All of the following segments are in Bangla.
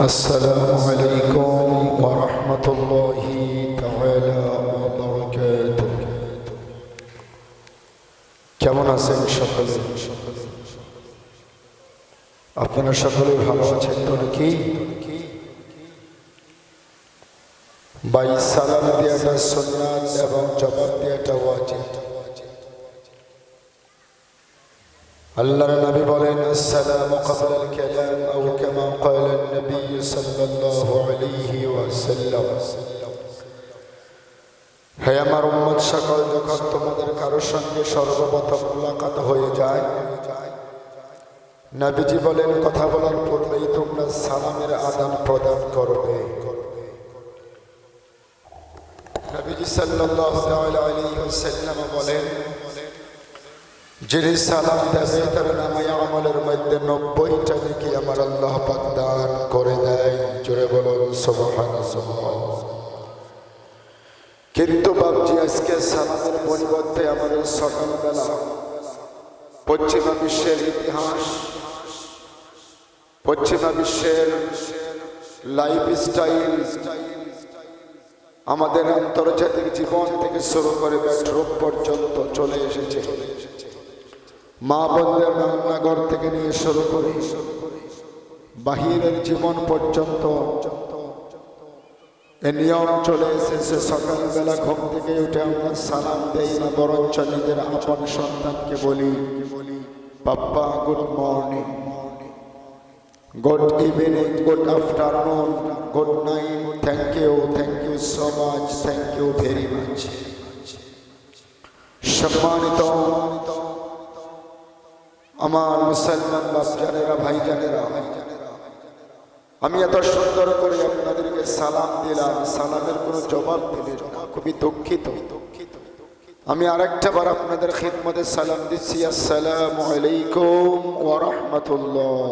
السلام عليكم ورحمة الله تعالى وبركاته কেমন আছেন সকলে আপনারা সকলে ভালো আছেন তো নাকি বাই সালাম দেওয়াটা সুন্নাত এবং জবাব দেওয়াটা ওয়াজিব আল্লাহর নবী বলেন, আসসালামু ক্বাবলা আল কালাম আও কামা ক্বালা নবী সাল্লাল্লাহু আলাইহি ওয়াসাল্লাম। হে আমার উম্মত সকল, যখন তোমাদের কারোর সঙ্গে সর্বপ্রথম মুলাকাত হয়ে যায়, নবীজি বলেন, কথা বলার পূর্বেই তোমরা সালামের আদান প্রদান করবে। নবীজি সাল্লাল্লাহু আলাইহি ওয়াসাল্লাম বলেন যিনি সালাম দেবে তার নামে আমলের মধ্যে নব্বইটা নাকি আমার আল্লাহ পাক দান করে দেয়। জোরে বলুন সুবহান কিন্তু বাবজি আজকে সালামের পরিবর্তে আমাদের সকালবেলা পশ্চিমা বিশ্বের ইতিহাস, পশ্চিমা বিশ্বের লাইফ স্টাইল আমাদের আন্তর্জাতিক জীবন থেকে শুরু করে বেডরুম পর্যন্ত চলে এসেছে। মা বোনদের রান্নাঘর থেকে নিয়ে শুরু করে। বাহিরের জীবন পর্যন্ত এ নিয়ম চলে এসেছে। সকালবেলা ঘুম থেকে উঠে আমরা সালাম দেই না, বরঞ্চ নিজের আপন সন্তানকে বলি, পাপ্পা, good morning. Good evening, good afternoon, good night. Thank you thank you so much, thank you very much. সম্মানিত আমার মুসলমান বাপজানেরা, ভাইজানেরা, আমি এত সুন্দর করে আপনাদেরকে সালাম দিলাম, সালামের কোনো জবাব দিলেন না, খুবই দুঃখিত। আমি আরেকটা বার আপনাদের খিদমতে সালাম দিচ্ছি, আসসালামু আলাইকুম ওয়া রাহমাতুল্লাহ।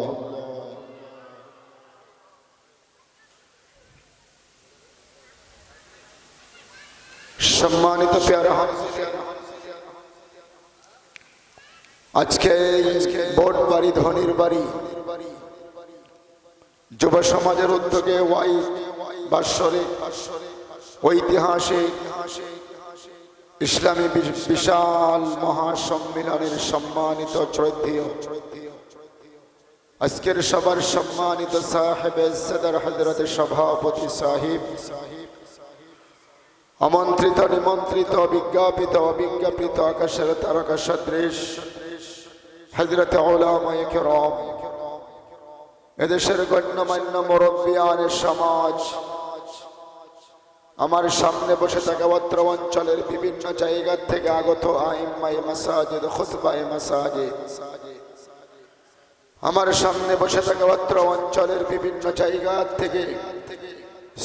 সম্মানিত পেয়ারা আজকে বোট বাড়ি, ধনির বাড়ি, যুব সমাজের উদ্যোগে ওয়াই বাৎসরিক ঐতিহাসিক ইসলামী বিশাল মহাসম্মিলনের সম্মানিত শ্রদ্ধেয় আজকের সবার সম্মানিত সাহেব সদর হজরত সভাপতি সাহিব। আমন্ত্রিত, নিমন্ত্রিত, বিজ্ঞাপিত, অবিজ্ঞাপিত, আকাশের তারকা সদৃশ। হজরত ওলামায়ে কেরাম, এদেশের গণ্যমান্য মুরব্বিয়ান সমাজ, আমার সামনে বসে থাকা অত্র অঞ্চলের বিভিন্ন জায়গা থেকে আগত আমার সামনে বসে থাকা অত্র অঞ্চলের বিভিন্ন জায়গা থেকে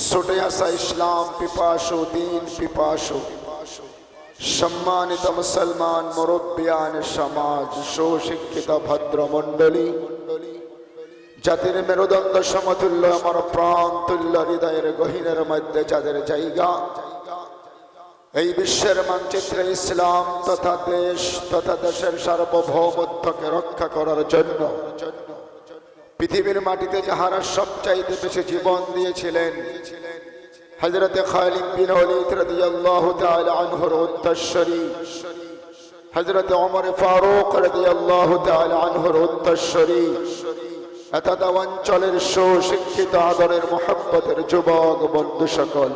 ছুটে আসা ইসলাম, পিপাসু, দিন পিপাসু সম্মানিত মুসলমান মুরব্বিয়ান সমাজ, সুশিক্ষিত ভদ্র মণ্ডলী জাতির মেরুদণ্ড সমতুল্য, আমার প্রাণ তুল্য, হৃদয়ের গহীনের মধ্যে যাদের জায়গা, এই বিশ্বের মানচিত্রে ইসলাম তথা দেশ তথা দেশের সার্বভৌমত্বকে রক্ষা করার জন্য, পৃথিবীর মাটিতে যাহারা সবচাইতে বেশি জীবন দিয়েছিলেন হজরত খালিদ বিন ওয়ালিদ রাদিয়াল্লাহু তাআলা আনহুর উত্তরসূরি হজরত ওমর ফারুক রাদিয়াল্লাহু তাআলা আনহুর উত্তরসূরি এতদ অঞ্চলের সুশিক্ষিত আদরের মোহাব্বতের যুবক, বন্ধু সকল।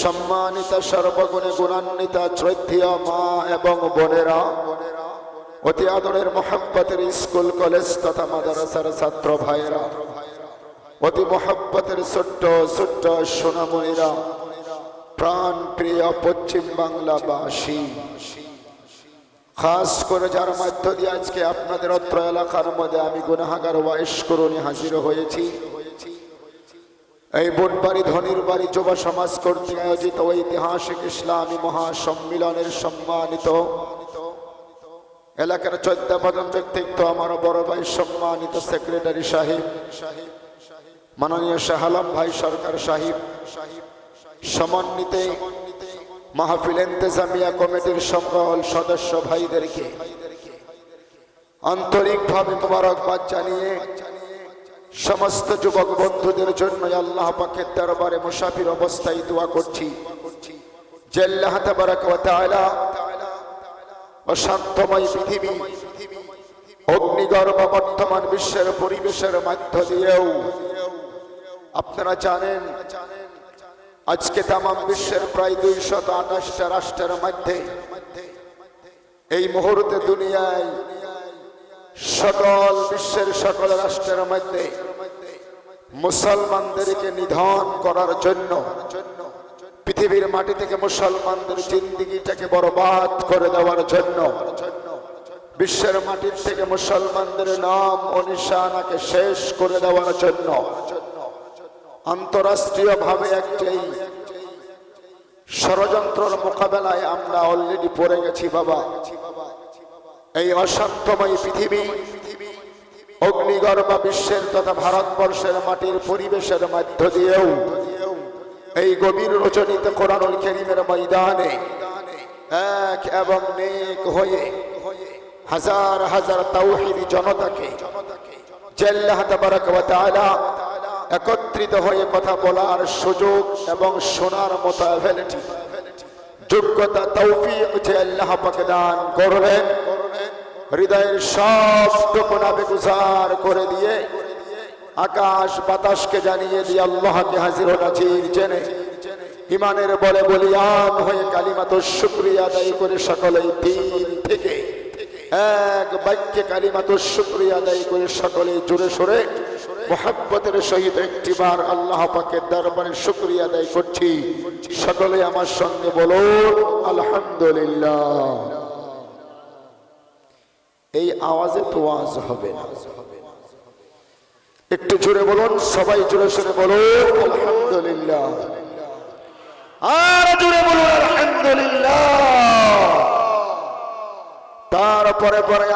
সম্মানিত সর্বগুণে গুণান্বিতা শ্রদ্ধীয় মা এবং বোনেরা, অতি আদরের মোহাব্বতের স্কুল, কলেজ তথা মাদ্রাসার ছাত্র ভাইয়েরা অতি মোহাব্বতের ছোট্ট ছোট্ট সোনামণিরা, প্রাণ প্রিয় পশ্চিম বাংলাবাসী। খাস করে যার মধ্য দিয়ে আজকে আপনাদের অত্র এলাকার মধ্যে আমি গুনাহাগার ওয়াইশ করুনি হাজির হয়েছি। এই বুধবাড়ি ধনির বাড়ি যুব সমাজ কর্তৃক আয়োজিত ঐতিহাসিক ইসলামী মহাসম্মিলনের সম্মানিত। এলাকার চোদ্দ পদম ব্যক্তিত্ব আমার বড় ভাই সম্মানিত সেক্রেটারি সাহেব সাহেব। মাননীয় শাহালাম ভাই সরকার সাহিব, সমন্বিতে মাহফিল ইন্তেজামিয়া কমিটির সকল সদস্য ভাইদেরকে আন্তরিকভাবে মোবারকবাদ জানিয়ে সমস্ত যুবক বন্ধুদের জন্য আল্লাহ পাকের দরবারে মুসাফির অবস্থায় দোয়া করছি। পৃথিবী, অগ্নিগর্ভ বর্তমান বিশ্বের পরিবেশের মধ্য দিয়েও আপনারা জানেন, আজকে তাম বিশ্বের প্রায় দুইশত আঠাশটা রাষ্ট্রের মধ্যে এই মুহূর্তে দুনিয়ায় সকল বিশ্বের সকল রাষ্ট্রের মধ্যে মুসলমানদেরকে নিধন করার জন্য পৃথিবীর মাটি থেকে মুসলমানদের জিন্দিগিটাকে বরবাদ করে দেওয়ার জন্য বিশ্বের মাটির থেকে মুসলমানদের নাম ও নিশানাকে শেষ করে দেওয়ার জন্য আন্তরাষ্ট্রীয় ভাবে একটি ষড়যন্ত্রের মোকাবেলায় আমরা অলরেডি পড়ে গেছি বাবা এই অশান্তময় পৃথিবী অগ্নিগর্ভ বিশ্বের তথা ভারতবর্ষের মাটির পরিবেশের মধ্য দিয়েও এই গভীর রচনিত কোরআনুল কেরিমের ময়দানে এক এবং নেক হয়ে হাজার হাজার তাওহিদি জনতাকে জেল্লাহ তাবারাক ওয়া তাআলা একত্রিত হয়ে কথা বলার সুযোগ এবং শোনার মতো অ্যাবিলিটি যোগ্যতা, তৌফিক যে আল্লাহ পাকে দান করলেন হৃদয়ের সব টুকুনা বেগুজার করে দিয়ে, আকাশ বাতাসকে জানিয়ে দিয়ে আল্লাহকে হাজির ও নাজির জেনে ইমানের বলে বলিয়ান হয়ে কালিমাত শুক্রিয়া আদায় করে সকলেই দিন থেকে এক বাক্যে কালিমাত শুক্রিয়া আদায় করে সকলে জুড়ে সরে মোহাব্বতের সহিত একটিবার আল্লাহ পাকের দরবারে শুক্রিয়া আদায় করছি। সকলে আমার সঙ্গে বলুন আলহামদুলিল্লাহ। এই আওয়াজে তো ওয়াজ হবে না। একটু জোরে বলুন, সবাই জোরে সরে বলুন আলহামদুলিল্লাহ। আর জোরে বলুন, আলহামদুলিল্লাহ। তারপরে পরে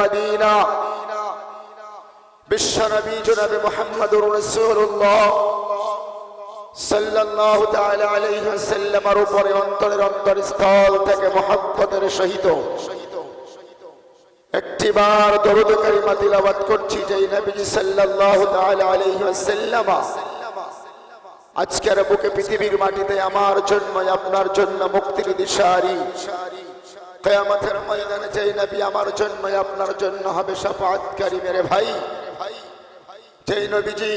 মদিনা। বিশ্বনবী জনাবে মুহাম্মদুর রাসূলুল্লাহ সাল্লাল্লাহু তাআলা আলাইহি ওয়াসাল্লামের উপরে অন্তরের অন্তরস্থল থেকে মহব্বতের সহিত দরুদ কারিমা তিলাওয়াত করছি নবীজি সাল্লাল্লাহু তাআলা আলাইহি আজকের বুকে পৃথিবীর মাটিতে আমার জন্য আপনার জন্য মুক্তির দিশারি। কিয়ামতের ময়দানে যে নবী আমার জন্য আপনার জন্য হবে শাফাআতকারী মেরে ভাই। যেই নবীজি,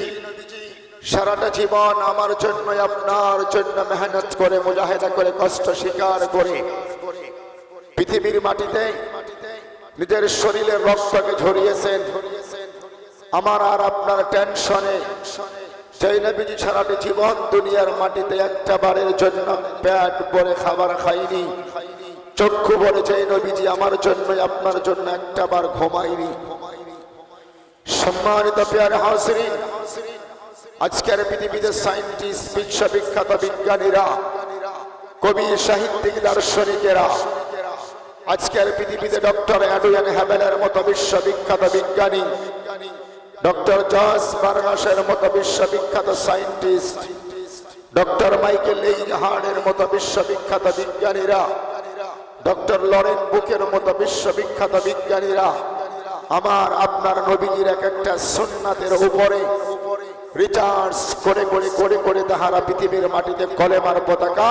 সারাটা জীবন আমার জন্য আপনার জন্য মেহনত করে, মুজাহেদা করে, কষ্ট স্বীকার করে, পৃথিবীর মাটিতে নিজের শরীরের রক্তকে ঝরিয়েছেন। আমার আর আপনার টেনশনে। সেই নবীজি সারাটি জীবন দুনিয়ার মাটিতে একটা বারের জন্য পেট ভরে খাবার খাইনি। চক্ষু সেই নবীজি, আমার জন্য আপনার জন্য একটা বার ঘুমাইনি। সম্মানিত পেয়ারে আজকের পৃথিবীতে সায়েন্টিস্ট বিশ্ববিখ্যাত বিজ্ঞানীরা, কবি, সাহিত্যিক, দার্শনিকেরা, আজকের পৃথিবীতে ডক্টর অ্যাডুয়ান হ্যাবেলের মতো বিশ্ববিখ্যাত বিজ্ঞানী, ডক্টর জস বার্নাসের মতো বিশ্ববিখ্যাত সায়েন্টিস্ট ডক্টর মাইকেল এইহার্ডের মতো বিশ্ববিখ্যাত বিজ্ঞানীরা ডক্টর লরেন বুকের মতো বিশ্ববিখ্যাত বিজ্ঞানীরা, আমার আপনার নবীজির এক একটা সুন্নাতের উপরে রিচার্জ করে করে করে করে তাহারা পৃথিবীর মাটিতে কলেমার পতাকা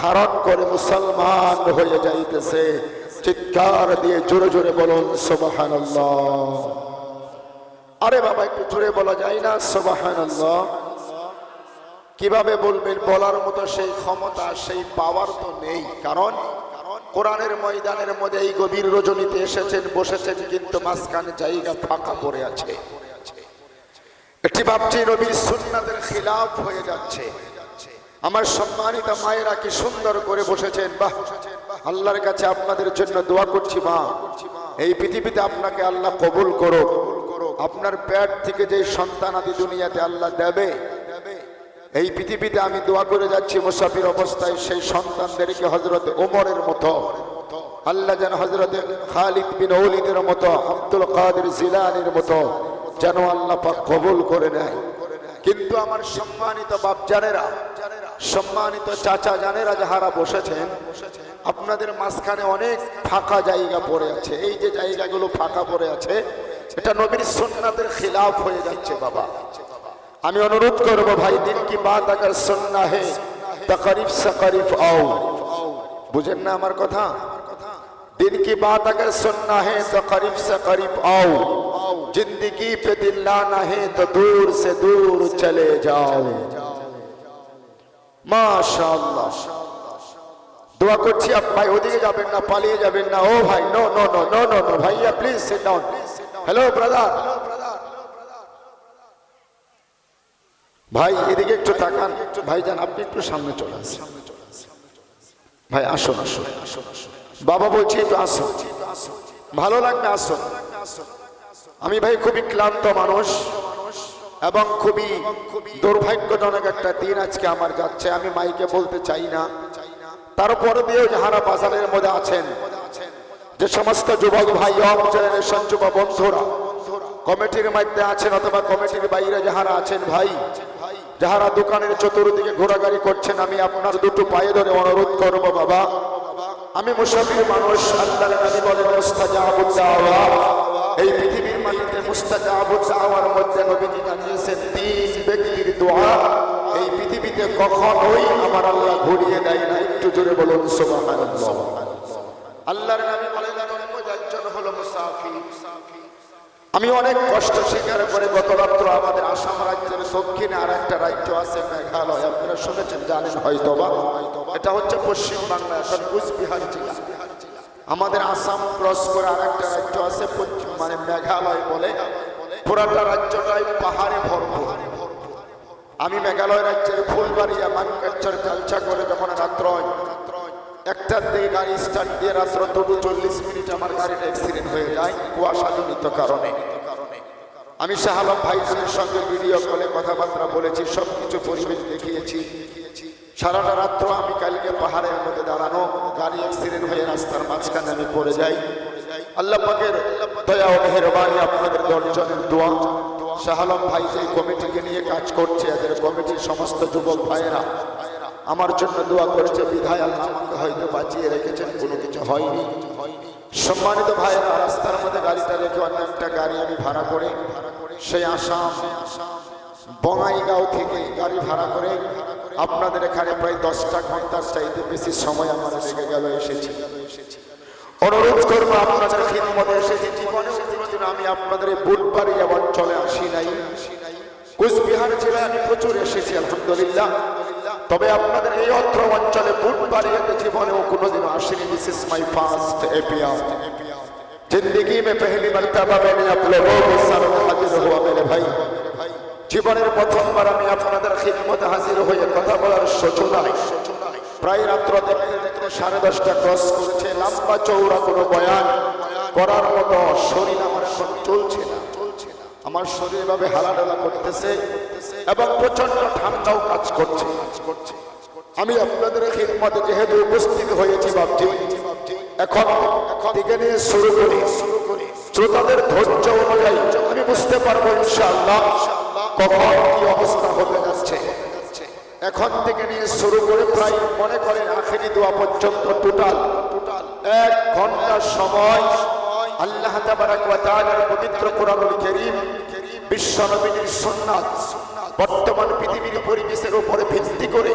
ধারণ করে মুসলমান হয়ে যাইতেছে। চিৎকার দিয়ে জোরে জোরে বলুন সোবাহান আরে বাবা, একটু জোরে বলা যায় না সোবাহান কীভাবে বলবেন, বলার মতো সেই ক্ষমতা, সেই পাওয়ার তো নেই। কারণ কোরআনের ময়দানের মধ্যে এই গভীর রজনীতে এসেছেন, বসেছেন, কিন্তু মাঝখানে জায়গা ফাঁকা পড়ে আছে। একটি ভাবছি, নবীর সুন্নাদের খিলাফ হয়ে যাচ্ছে। আমার সম্মানিত মায়েরা কি সুন্দর করে বসেছেন, বাহ! আল্লাহর কাছে আপনাদের জন্য দোয়া করছি, মা। এই পৃথিবীতে আপনাকে আল্লাহ কবুল করো আপনার পেট থেকে যে সন্তান আদি দুনিয়াতে আল্লাহ দেবে এই পৃথিবীতে আমি দোয়া করে যাচ্ছি, মুসাফির অবস্থায় সেই সন্তানদেরকে হজরত ওমরের মতো, আল্লাহ যেন হজরত খালিদ বিন ওলিদের মতো, আব্দুল কাদের জিলানির মতো যেন আল্লাহ পাক কবুল করে নেয়। কিন্তু আমার সম্মানিত বাপ বাপজানেরা সম্মানিত চাচা জানেরা যাহারা বসেছেন, আপনাদের মাঝখানে অনেক ফাঁকা জায়গা পড়ে আছে। এই যে জায়গাগুলো ফাঁকা পড়ে আছে, এটা নবীর সুন্নাতের খিলাফ হয়ে যাচ্ছে বাবা। আমি অনুরোধ করব ভাই দিন কি বাত আগার সুন্না হে তকরিফ সকরিফ আও বুঝেন না আমার কথা दिन की बात अगर सुनना है तो करीब से करीब आओ जिंदगी पे दिल लाना है तो दूर से दूर चले जाओ মাশাআল্লাহ দোয়া করছি আপ ভাই ওদিকে যাবেন না পালিয়ে যাবেন না ও ভাই no no no no no no ভাইয়া please sit down hello brother ভাই, এদিকে একটু তাকান। ভাইজান, আপনি একটু সামনে চলে আসেন। ভাই, আসুন আসুন। বাবা বলছি, একটু আসুন। ভালো লাগবে, আসুন। আমি ভাই, খুবই ক্লান্ত মানুষ এবং খুবই দুর্ভাগ্যজনক একটা দিন আজকে আমার যাচ্ছে। আমি মাইকে বলতে চাই না। তারপর দিয়েও যাহারা বাজারের মধ্যে আছেন। যে সমস্ত যুবক ভাই যুব বন্ধুরা, কমিটির মধ্যে আছেন অথবা কমিটির বাইরে যাহারা আছেন ভাই যাহারা দোকানের চতুর্দিকে ঘোরাঘুরি করছেন, আমি আপনার দুটো পায়ে ধরে অনুরোধ করব, বাবা। আমি মুসাফির মানুষ, আল্লাহর নবী বলেন, মুস্তাজাবুদ দাওয়া। এই পৃথিবীর মাটিতে মুস্তাজাবুদ দাওয়ার মধ্যে নবীজি জানিয়েছেন, তিন ব্যক্তির দোয়া। এই পৃথিবীতে কখনোই আমার আল্লাহ ঘুরিয়ে দেয় না। একটু জোরে বলুন, সুবহানাল্লাহ। আল্লাহর নবী বলেন জন্মযাচ্ছন হলো মুসাফির। আমি অনেক কষ্ট স্বীকার করে গত রাত্র আমাদের আসাম রাজ্যের দক্ষিণে আর একটা রাজ্য আছে মেঘালয়। আপনারা শুনেছেন, জানেন হয়তোবা। এটা হচ্ছে পশ্চিমবাংলা এখন কুচবিহার জেলা। আমাদের আসাম ক্রস করে আর একটা রাজ্য আছে পশ্চিম মানে মেঘালয় বলে। পুরাটা রাজ্যটাই পাহাড়ে ভরপুর। আমি মেঘালয় রাজ্যের ফুলবাড়িয়া মানকাচ্চার জালসা করে যখন রাত্র হয় একটার দিকে গাড়ি স্টার্ট দিয়ে রাত্র দুটো চল্লিশ মিনিট আমার গাড়িটা অ্যাক্সিডেন্ট হয়ে যায় কুয়াশাজনিত কারণে। আমি শাহ আলম ভাইজানের সঙ্গে ভিডিও কলে কথাবার্তা বলেছি সব কিছু পরিবেশ দেখিয়েছি। সারাটা রাত্র আমি কালকে পাহাড়ের মধ্যে দাঁড়ানো, গাড়ি অ্যাক্সিডেন্ট হয়ে রাস্তার মাঝখানে আমি পড়ে যাই। আল্লাহ পাকের দয়া ও মেহরবানি আপনাদের দর্জনের দোয়া। শাহ আলম ভাই যে কমিটিকে নিয়ে কাজ করছে, এদের কমিটির সমস্ত যুবক ভাইয়েরা আমার জন্য দোয়া করেছে, বিধায় আল্লাহ আমাকে হয়তো বাঁচিয়ে রেখেছেন, কোনো কিছু হয়নি। সম্মানিত ভাইয়েরা, রাস্তার মধ্যে গাড়িটা রেখে অন্য একটা গাড়ি আমি ভাড়া করে, সেই আসাম বঙ্গাইগাঁও থেকে গাড়ি ভাড়া করে আপনাদের এখানে প্রায় দশটা ঘণ্টার চাইতে বেশি সময় আমার লেগে গেল, এসেছি। অনুরোধ করব, আপনাদের খিদমতে এসেছি জীবনে আমি আপনাদের বুটবাড়ি অঞ্চলে আসি নাই। কুচবিহার জেলায় আমি প্রচুর এসেছি, আলহামদুলিল্লাহ। তবে আপনাদের এই অত্র অঞ্চলে বুটবাড়িয়াতে জীবনেও কোনোদিন আসেনি this is my first appear जिंदगी में पहली मर्तबा मैंने आप लोगों के सामने हाजिर हुआ मेरे भाई জীবনের প্রথমবার আমি আপনাদের খিদমতে হাজির হয়ে কথা বলার সূচনায় প্রায় রাত্র দেখতে দেখতে সাড়ে দশটা ক্রস করেছে লম্বা চৌড়া কোনো বয়ান করার মতো শরীর আমার এখন চলছে না চলছে না আমার শরীর এভাবে হালাডালা করতেছে এবং প্রচণ্ড ঠান্ডাও কাজ করছে। কাজ আমি আপনাদের খিদমতে যেহেতু উপস্থিত হয়েছি ভাবছি, এখন থেকে নিয়ে শুরু করি। শ্রোতাদের ধৈর্য অনুযায়ী আমি বুঝতে পারব ইনশাআল্লাহ কখন কি অবস্থা হতে যাচ্ছে। এখন থেকে নিয়ে শুরু করে প্রায় মনে করেন আখেরি দোয়া পর্যন্ত টোটাল টোটাল এক ঘণ্টা সময় আল্লাহ তাবারাক ওয়া তাআলার পবিত্র কোরআনুল কারীম বিশ্ব নবীর সুন্নাত বর্তমান পৃথিবীর পরিবেশের উপরে ভিত্তি করে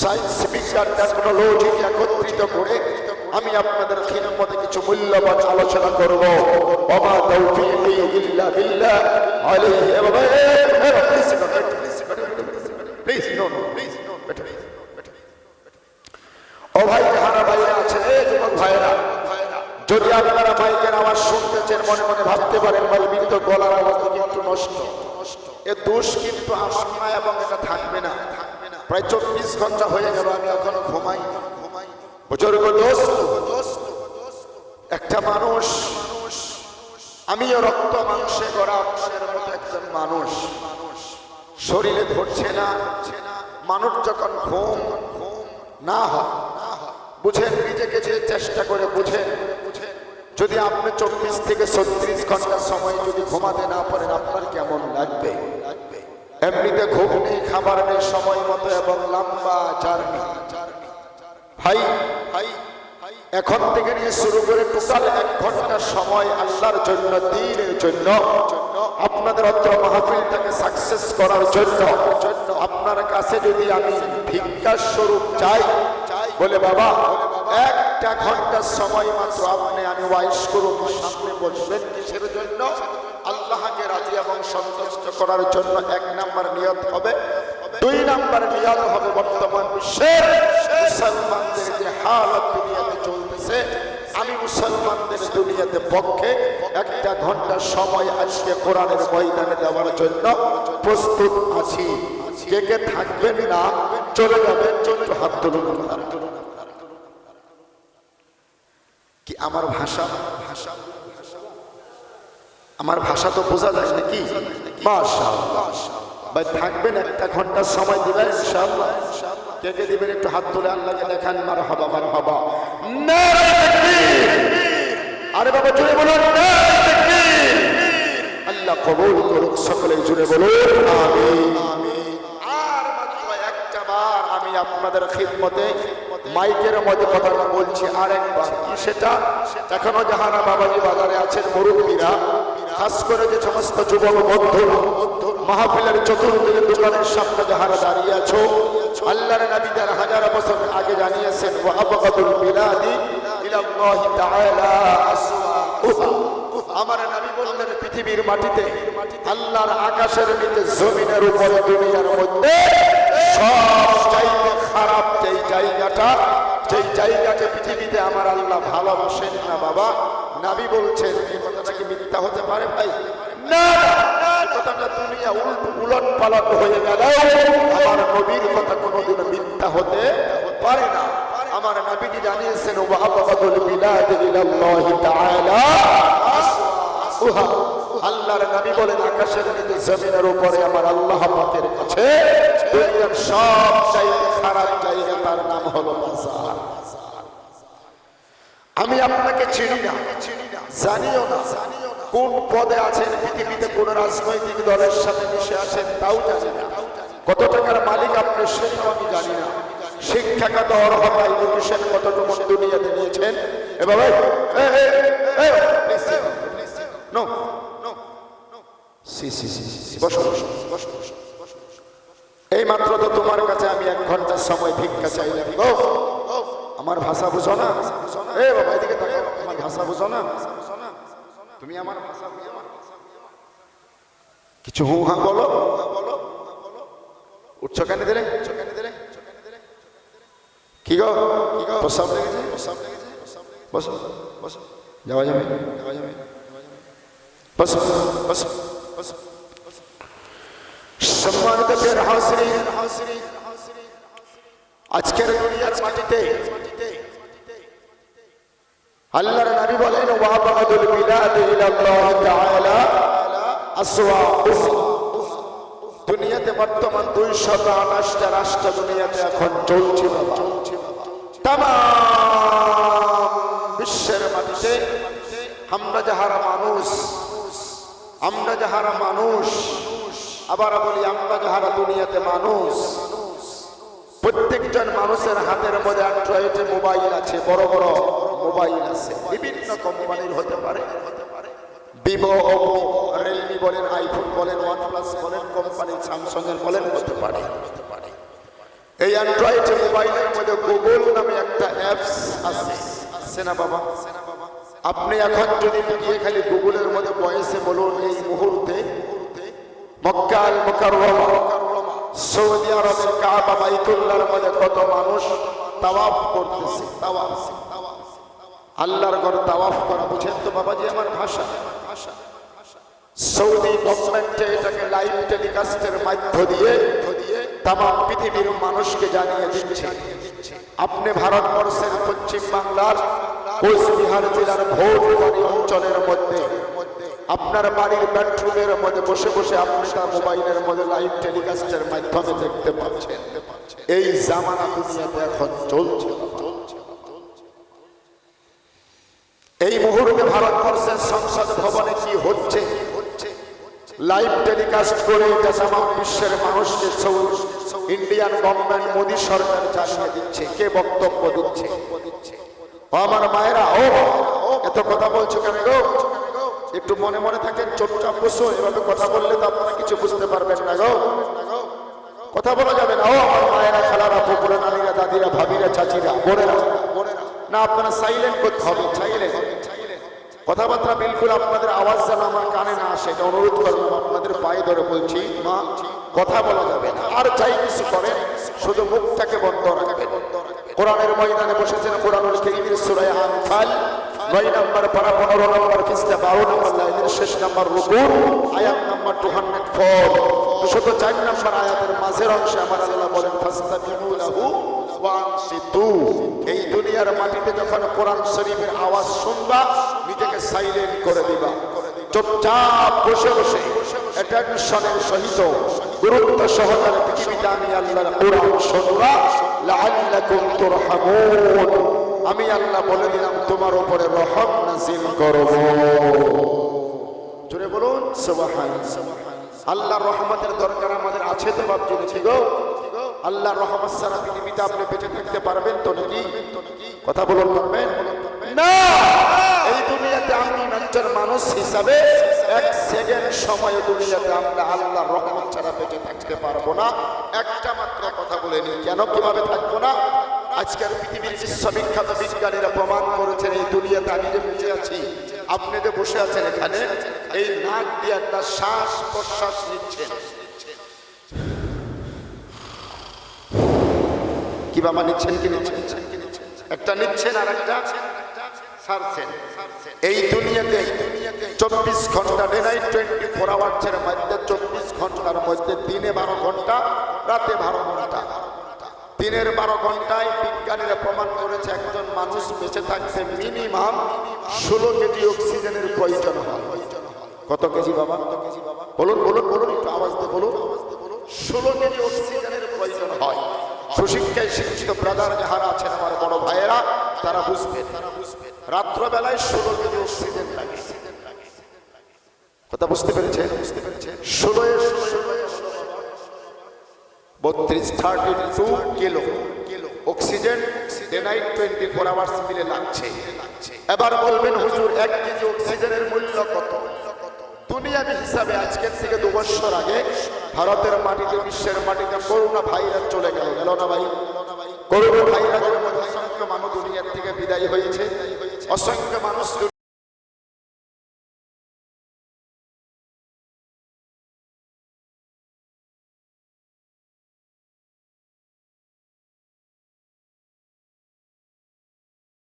সায়েন্স বিজ্ঞান টেকনোলজিকে একত্রিত করে আমি আপনাদের খিদমতে কিছু মূল্যবান আলোচনা করব ওমা তৌফিকি ইল্লা বিল্লাহ আলাইহি প্লিজ নো প্লিজ নো বেটা ও ভাই বাইরে আছে যুবক ভাইরা যদি আপনারা মাইকের আওয়াজ শুনতেছেন, মনে মনে ভাবতে পারেন, ভাই তো গলার আওয়াজ কিন্তু নষ্ট। এ দোষ কিন্তু আমার না এবং এটা থাকবে না। প্রায় চব্বিশ ঘণ্টা হয়ে গেল, আমি এখনও ঘুমাই ঘুমাই একটা মানুষ, আমিও রক্ত মাংসে গড়া আপনাদের মতো একজন মানুষ। শরীরে ধরছে না। মানুষ যখন ঘুম ঘুম না হয়, বুঝেন নিজেকে যে চেষ্টা করে বুঝেন। যদি আপনি চব্বিশ থেকে ছত্রিশ ঘণ্টা সময় যদি ঘুমাতে না পারেন, আপনার কেমন লাগবে? এমনিতে ঘুম নেই, খাবার নেই, সময় মতো এবং লম্বা জার্নি। ভাই ভাই এখন থেকে নিয়ে শুরু করে টোটাল এক ঘণ্টা সময় আল্লাহর জন্য, দিনের জন্য, আপনাদের অত্র মাহফিলটাকে সাকসেস করার জন্য, আপনার কাছে যদি আমি ভিক্ষার স্বরূপ চাই, বলে বাবা একটা ঘণ্টার সময় মাত্র আপনি আমি ওয়াইস করুন, সামনে বসবেন কিসের জন্য? আল্লাহকে রাজি এবং সন্তুষ্ট করার জন্য এক নাম্বার নিয়ত হবে। দুই নাম্বার নিয়ত হবে বর্তমান বিশ্বের মুসলমানদের যে হালত দুনিয়াতে চলতেছে। আমি মুসলমানদের দুনিয়াতে পক্ষে একটা ঘণ্টা সময় আজকে কোরআনের ময়দানে দেওয়ার জন্য প্রস্তুত আছি। কে কে থাকবেন না, চলে যাবেন, চলে হাত তুলুন। আপনারা। কি আমার ভাষা? ভাষা আমার ভাষা তো বোঝা যায় নাকি? ভাই, থাকবেন একটা ঘণ্টার সময় দিবেন, ইনশাআল্লাহ। কে কে দিবেন, একটু হাত তুলে আল্লাহকে দেখান মার হবা মার হবা আরে বাবা জুড়ে বলুন আল্লাহ কবুল করুক সকলে জুড়ে বলুন, আমিন আর মাত্র একটা বার আমি আপনাদের খিদমতে, মাইকের মধ্যে কথাটা বলছি আরেকবার। কি সেটা? এখনও যাহারা বাবাজি বাজারে আছেন মুরব্বীরা। খাস করে যে সমস্ত যুবক, বন্ধু, মাহফিলের চতুর্দিকে দোকানের সামনে যাহারা দাঁড়িয়ে আছো। আল্লাহর নবী তার হাজার বছর আগে জানিয়েছেন, ওয়া আবগাদুল বিলাদি ইলাল্লাহি তাআলা আসওয়াউহা আমার নবী বললেন, পৃথিবীর মাটিতে আল্লাহর আকাশের নিচে জমিনের উপরে দুনিয়ার মধ্যে সব চাইতে খারাপ, যেই জায়গাটা, যেই জায়গাকে পৃথিবীতে আমার আল্লাহ ভালোবাসেন না বাবা, নাবি বলছেন, এই কথাটা কি মিথ্যা হতে পারে ভাই? না দুনিয়া উল্ট উলট পালট হয়ে গেল। নবীর কথা কোনোদিন মিথ্যা হতে পারে না। আমার নবীজি জানিয়েছেন, ওয়া আবগাদুল বিলাদ ইলাল্লাহি তাআলা উহা আল্লাহর নবী বলেন, আকাশের জমিনের উপরে আমার আল্লাহ পাকের কাছে দুনিয়ার সব চাইতে খারাপ জায়গা তার নাম হলো বাজার আমি আপনাকে চিনি না জানিও না কোন পদে আছেন পৃথিবীতে কোন রাজনৈতিক দলের সাথে মিশে আছেন তাও জানি না কত টাকার মালিক আপনি সেটাও আমি জানি না শিক্ষাগত অর্হতা এডুকেশন কতটুকু দুনিয়াতে নিয়েছেন সি সি সি বসো বসো বসো বসো এই মাত্র তো তোমার কাছে আমি এক ঘণ্টার সময় ভিক্ষা চাইলাম আমার ভাষা বুঝো না? এ আমার ভাষা বুঝো না? তুমি আমার ভাষা? কিছু হু হা বলো। উচ্চ উচ্চ কেন দিলে কি গো? কি গো প্রসাব বসো বসো। যাওয়া যাবে যাওয়া যাবে। বসো বসো বসো। সম্মানিত হাসরি আজকের দুনিয়ার মাটিতে আল্লাহর নবী বলেন, ওয়াবাদুল বিলাদ ইলাল্লাহ তাআলা আসওয়াউহা দুনিয়াতে বর্তমান দুইশত আঠাশটা রাষ্ট্র দুনিয়াতে এখন চলছে বাবা। তাম বিশ্বের মাটিতে আমরা যাহারা মানুষ, আমরা যাহারা মানুষ আবার বলি, আমরা যাহারা দুনিয়াতে মানুষ, প্রত্যেকজন মানুষের হাতের মধ্যে অ্যান্ড্রয়েড মোবাইল আছে, বড় বড় মোবাইল আছে। বিভিন্ন কোম্পানির হতে পারে। ভিভো ওপো রিয়েলমি বলেন আইফোন বলেন ওয়ানপ্লাস বলেন কোম্পানি স্যামসং এর বলেন, হতে পারে। এই অ্যান্ড্রয়েড মোবাইলের মধ্যে গুগল নামে একটা অ্যাপস আছে। আছে না বাবা? আপনি এখন যদি খালি গুগলের মধ্যে বয়সে বলুন, এই মুহূর্তে মক্কাল মুকাররমা, সৌদি আরবের কাবা বাইতুল্লাহর মধ্যে কত মানুষ তাওয়াফ করতেছে, তাওয়াফ। আল্লাহর ঘর তাওয়াফ করা, বুঝেন তো বাবাজি আমার ভাষা। ভাষা সৌদি গভর্নমেন্টে এটাকে লাইভ টেলিকাস্টের মাধ্য দিয়ে তাম পৃথিবীর মানুষকে জানিয়ে দিচ্ছে। আপনি ভারতবর্ষের পশ্চিম বাংলার কোচবিহার জেলার ভোটবাড়ি অঞ্চলের মধ্যে আপনার বাড়ির বেডরুমের মধ্যে বসে বসে আপনি তার মোবাইলের মধ্যে লাইভ টেলিকাস্টের মাধ্যমে দেখতে পাচ্ছেন। এই জামানা দুনিয়াতে এখন চলছে এই মুহূর্তে ভারতবর্ষের সংসদ ভবনে কি হচ্ছে? লাইভ টেলিকাস্ট করে এটা তামাম বিশ্বের মানুষকে সৌ- ইন্ডিয়ান গভর্নমেন্ট মোদী সরকার জানিয়ে দিচ্ছে। কে বক্তব্য দিচ্ছে? আমার মায়েরা, ও এত কথা বলছো কেন গো? একটু মনে মনে থাকেন চুপচাপ বসো, এভাবে কথা বললে তো আপনারা কিছু বুঝতে পারবেন না গো। কথা বলা যাবে না, ও আমার মায়েরা, খালারা, পুকুরে নারীরা দাদিরা, ভাবিরা, চাচিরা, বোনেরা। না, আপনারা সাইলেন্ট করতে হবে সাইলেন্ট কথাবার্তা বিলকুল আপনাদের আওয়াজ যেন আমার কানে না আসে, এটা অনুরোধ করব আপনাদের পায়ে ধরে বলছি, মা, কথা বলা যাবে না। আর চাই কিছু করেন, শুধু মুখটাকে বন্ধ রাখবেন। কোরআনের ময়দানে বসেছেন কোরআনুল কারীমের সূরা আনফাল। নয় নম্বর পারা পনেরো নম্বর পৃষ্ঠা বারো নম্বর লাইনের শেষ নম্বর রুকু আয়াত নম্বর টু হান্ড্রেড ফোর দুশত চার নম্বর আয়াতের মাঝের অংশে আমার আল্লাহ বলেন ফাস্তাবিমু লাহু এই দুনিয়ার মাটিতে যখন কোরআন শরীফের আওয়াজ শুনবা, নিজেকে সাইলেন্ট করে দিবা। চুপচাপ বসে বসে। অ্যাটেনশনের সহিত গুরুত্ব সহকারে পৃথিবীতে আমি আল্লাহর কোরআন শুনবা, লাআল্লাকুম তুরহামুন। আমি আল্লাহ বলে দিলাম, তোমার উপরে রহম নাজিল করব। জোরে বলুন, সুবহান। আল্লাহর রহমতের দরকার আমাদের আছে তো জেনেছি গো? আল্লাহর রহমত ছাড়া পৃথিবীতে আপনি বেঁচে থাকতে পারবেন তো নাকি? কথা বলুন পারবেন? না! দুনিয়াতে আমি একজন মানুষ হিসাবে এক সেকেন্ড সময় দুনিয়াতে আমরা আল্লাহর রহমত ছাড়া বেঁচে থাকতে পারব না। একটা মাত্র কথা বলে নি কেন কীভাবে থাকব না? আজকের পৃথিবীর বিশ্ববিখ্যাত বিজ্ঞানীরা প্রমাণ করেছেন, এই দুনিয়াতে আমি যে বেঁচে আছি, আপনি যে বসে আছেন এখানে, এই নাক দিয়ে একটা শ্বাস প্রশ্বাস নিচ্ছেন। কি বাবা নিচ্ছেন কি নিচ্ছেন? একটা নিচ্ছেন আর একটা? এই দুনিয়াতে চব্বিশ ঘণ্টা ডে নাইট টোয়েন্টি ফোর আওয়ার্সের মধ্যে, চব্বিশ ঘণ্টার মধ্যে দিনে বারো ঘণ্টা, রাতে বারো ঘণ্টা। দিনের বারো ঘন্টায় বিজ্ঞানীরা প্রমাণ করেছে, একজন মানুষ বেঁচে থাকছে মিনিমাম ষোলো কেজি অক্সিজেনের প্রয়োজন হয়। কত কেজি বাবা? বলুন বলুন বলুন, একটু আওয়াজ দিয়ে বলুন। ষোলো কেজি অক্সিজেনের প্রয়োজন হয়। সুশিক্ষায় শিক্ষিত ব্রাদার যাহারা আছেন, আমার বড় ভাইয়েরা তারা বুঝবেন তারা বুঝবেন। রাত্রবেলায় ষোলো কেজি অক্সিজেন লাগে। কথা বুঝতে পেরেছেন? বুঝতে পেরেছেন ষোলো। বত্রিশ thirty two kilo. Oxygen day night twenty four hours মিলে লাগছে। এবার বলবেন, হুজুর, এক কেজি অক্সিজেনের মূল্য কত? দুনিয়াবি হিসাবে আজকের থেকে দু বছর আগে ভারতের মাটিতে, বিশ্বের মাটিতে করোনা ভাইরাস চলে গেল। গেল না ভাই? করোনা ভাইরাসের মধ্যে অসংখ্য মানুষ দুনিয়ার থেকে বিদায় হয়েছে। অসংখ্য মানুষ